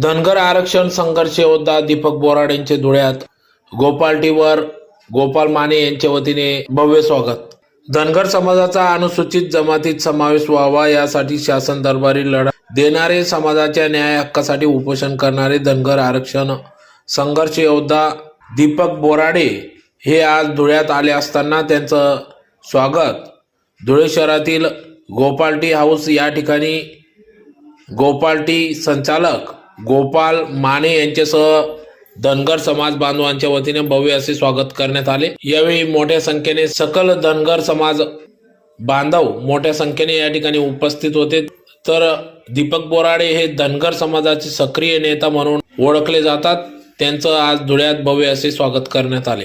धनगर आरक्षण संघर्ष योद्धा दीपक बोराड यांचे धुळ्यात गोपाल टीवर गोपाल माने यांच्या वतीने भव्य स्वागत. धनगर समाजाचा अनुसूचित जमातीत समावेश व्हावा यासाठी शासन दरबारी लढा देणारे समाजाच्या न्याय हक्कासाठी उपोषण करणारे धनगर आरक्षण संघर्ष योद्धा दीपक बोराडे हे आज धुळ्यात आले असताना त्यांचं स्वागत. धुळे शहरातील गोपालटी हाऊस या ठिकाणी गोपालटी संचालक गोपाल माने यांच्यासह धनगर समाज बांधवांच्या वतीने भव्य असे स्वागत करण्यात आले. यावेळी मोठ्या संख्येने सकल धनगर समाज बांधव मोठ्या संख्येने या ठिकाणी उपस्थित होते. तर दीपक बोराडे हे धनगर समाजाचे सक्रिय नेता म्हणून ओळखले जातात. त्यांचं आज धुळ्यात भव्य असे स्वागत करण्यात आले.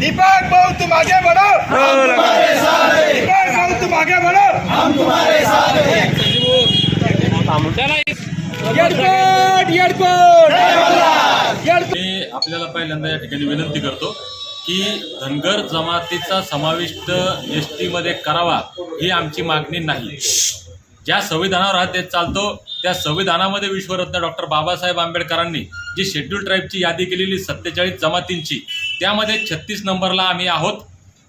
दीपक भाऊ तुम आगे बढ़ो. दीपक भाऊ तुम आगे बढ़ो. एयरपोर्ट एयरपोर्ट मी आपल्याला पहिल्यांदा या ठिकाणी विनंती करतो की धनगर जमातीचा समाविष्ट एस टीमध्ये करावा ही आमची मागणी नाही. ज्या संविधानावर हा देश चालतो त्या संविधानामध्ये विश्वरत्न डॉक्टर बाबासाहेब आंबेडकरांनी जी शेड्यूल ट्राईबची यादी केलेली सत्तेचाळीस जमातींची त्यामध्ये छत्तीस नंबरला आम्ही आहोत.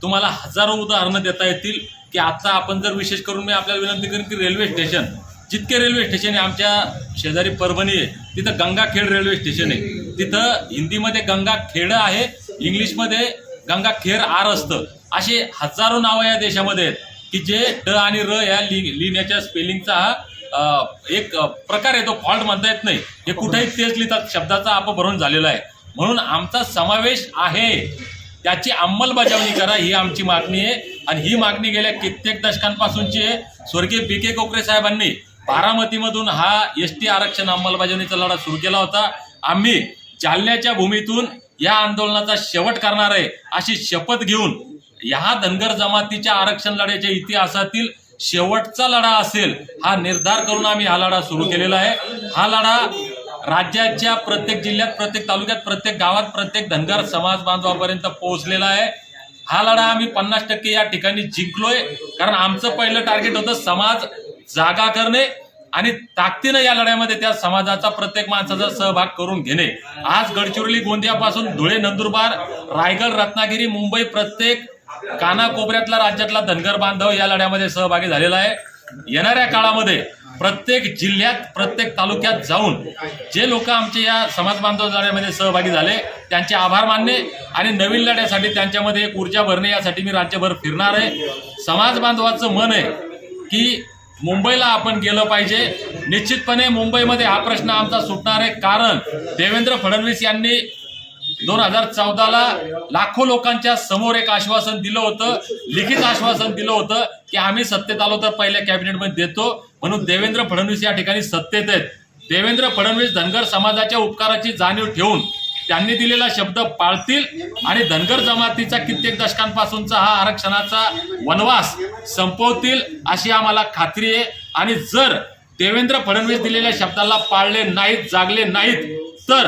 तुम्हाला हजारो उदाहरणं देता येतील की आता आपण जर विशेष करून मी आपल्याला विनंती करेन की रेल्वे स्टेशन जितके रेल्वे स्टेशन आहे आमच्या शेजारी परभणी आहे तिथं गंगाखेड रेल्वे स्टेशन आहे. तिथं हिंदीमध्ये गंगाखेड आहे इंग्लिशमध्ये गंगाखेर आर असतं. असे हजारो नावं या देशामध्ये आहेत. की जे ड आणि र या लि लिहिण्याच्या स्पेलिंगचा हा एक प्रकार आहे तो फॉल्ट म्हणता येत नाही. हे कुठेही तेच लिहितात शब्दाचा अपभरून झालेला आहे. म्हणून आमचा समावेश आहे. त्याची अंमलबजावणी करा ही आमची मागणी आहे. आणि ही मागणी गेल्या कित्येक दशकांपासूनची आहे. स्वर्गीय बी के कोकरे साहेबांनी बारामतीमधून हा एस टी आरक्षण अंमलबजावणीचा लढा सुरू केला होता. आम्ही जालन्याच्या भूमीतून या आंदोलनाचा शेवट करणार आहे अशी शपथ घेऊन ह्या धनगर जमातीच्या आरक्षण लढ्याच्या इतिहासातील शेवटचा लढा असेल हा निर्धार करून आम्ही हा लढा सुरू केलेला आहे. हा लढा राज्याच्या प्रत्येक जिल्ह्यात प्रत्येक तालुक्यात प्रत्येक गावात प्रत्येक धनगर समाज बांधवापर्यंत पोहोचलेला आहे. हा लढा आम्ही पन्नास टक्के या ठिकाणी जिंकलोय कारण आमचं पहिलं टार्गेट होतं समाज जागा करणे आणि ताकदीनं या लढ्यामध्ये त्या समाजाचा प्रत्येक माणसाचा सहभाग करून घेणे. आज गडचिरोली गोंदियापासून धुळे नंदुरबार रायगड रत्नागिरी मुंबई प्रत्येक कानाकोपऱ्यातला राज्यातला धनगर बांधव या लढ्यामध्ये सहभागी झालेला आहे. येणाऱ्या काळामध्ये प्रत्येक जिल्ह्यात प्रत्येक तालुक्यात जाऊन जे लोक आमचे या समाज बांधव लढ्यामध्ये सहभागी झाले त्यांचे आभार मानणे आणि नवीन लढ्यासाठी त्यांच्यामध्ये एक ऊर्जा भरणे यासाठी मी राज्यभर फिरणार आहे. समाज बांधवाचं मन आहे की मुंबईला आपण गेलं पाहिजे. निश्चितपणे मुंबईमध्ये हा प्रश्न आमचा सुटणार आहे. कारण देवेंद्र फडणवीस यांनी दोन हजार चौदाला लाखो लोकांच्या समोर एक आश्वासन दिलं होतं लिखित आश्वासन दिलं होतं की आम्ही सत्तेत आलो तर पहिल्या कॅबिनेटमध्ये देतो. म्हणून देवेंद्र फडणवीस या ठिकाणी सत्तेत आहेत. देवेंद्र फडणवीस धनगर समाजाच्या उपकाराची जाणीव ठेवून त्यांनी दिलेला शब्द पाळतील आणि धनगर जमातीचा कित्येक दशकांपासूनचा हा आरक्षणाचा वनवास संपवतील अशी आम्हाला खात्री आहे. आणि जर देवेंद्र फडणवीस दिलेल्या शब्दाला पाळले नाहीत जागले नाहीत तर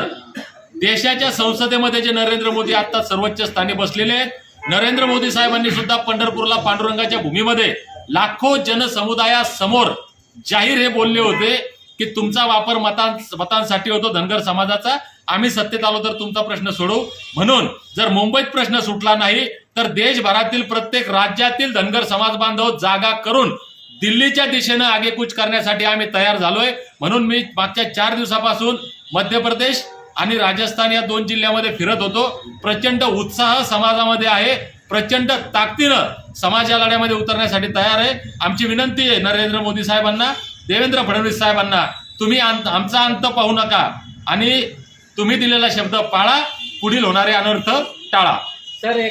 देशाच्या संसदेमध्ये जे नरेंद्र मोदी आता सर्वोच्च स्थानी बसलेले आहेत नरेंद्र मोदी साहेबांनी सुद्धा पंढरपूरला पांडुरंगाच्या भूमीमध्ये लाखो जनसमुदायासमोर जाहीर हे बोलले होते की तुमचा वापर मतां मतांसाठी होतो धनगर समाजाचा. आम्ही सत्तेत आलो तर तुमचा प्रश्न सोडवू म्हणून जर मुंबईत प्रश्न सुटला नाही तर देशभरातील प्रत्येक राज्यातील धनगर समाज बांधव जागा करून दिल्लीच्या दिशेनं आगेकूच करण्यासाठी आम्ही तयार झालोय. म्हणून मी मागच्या चार दिवसापासून मध्य प्रदेश आणि राजस्थान या दोन जिल्ह्यामध्ये फिरत होतो. प्रचंड उत्साह समाजामध्ये आहे. प्रचंड ताकदीनं समाज या लढ्यामध्ये उतरण्यासाठी तयार आहे. आमची विनंती आहे नरेंद्र मोदी साहेबांना देवेंद्र फडणवीस साहेबांना तुम्ही अंत आमचा अंत पाहू नका आणि तुम्ही दिलेला शब्द पाळा. पुढील होणारे अनर्थ टाळा. सर